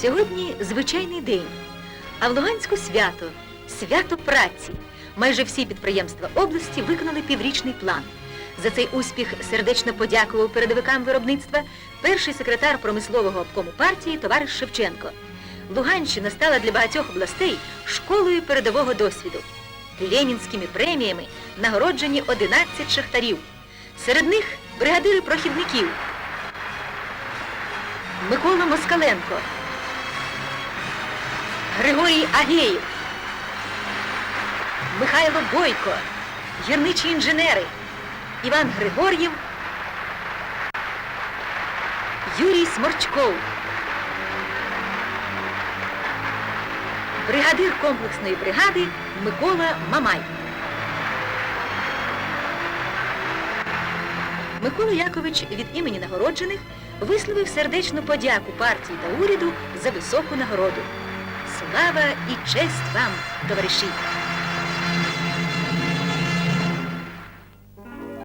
Сьогодні звичайний день, а в Луганську свято, свято праці. Майже всі підприємства області виконали піврічний план. За цей успіх сердечно подякував передовикам виробництва перший секретар промислового обкому партії товариш Шевченко. Луганщина стала для багатьох областей школою передового досвіду. Ленінськими преміями нагороджені 11 шахтарів. Серед них бригадири прохідників Микола Москаленко, Григорій Агеєв, Михайло Бойко, гірничі інженери, Іван Григор'єв, Юрій Сморчков, бригадир комплексної бригади Микола Мамай. Микола Якович від імені нагороджених висловив сердечну подяку партії та уряду за високу нагороду. Слава і честь вам, товариші!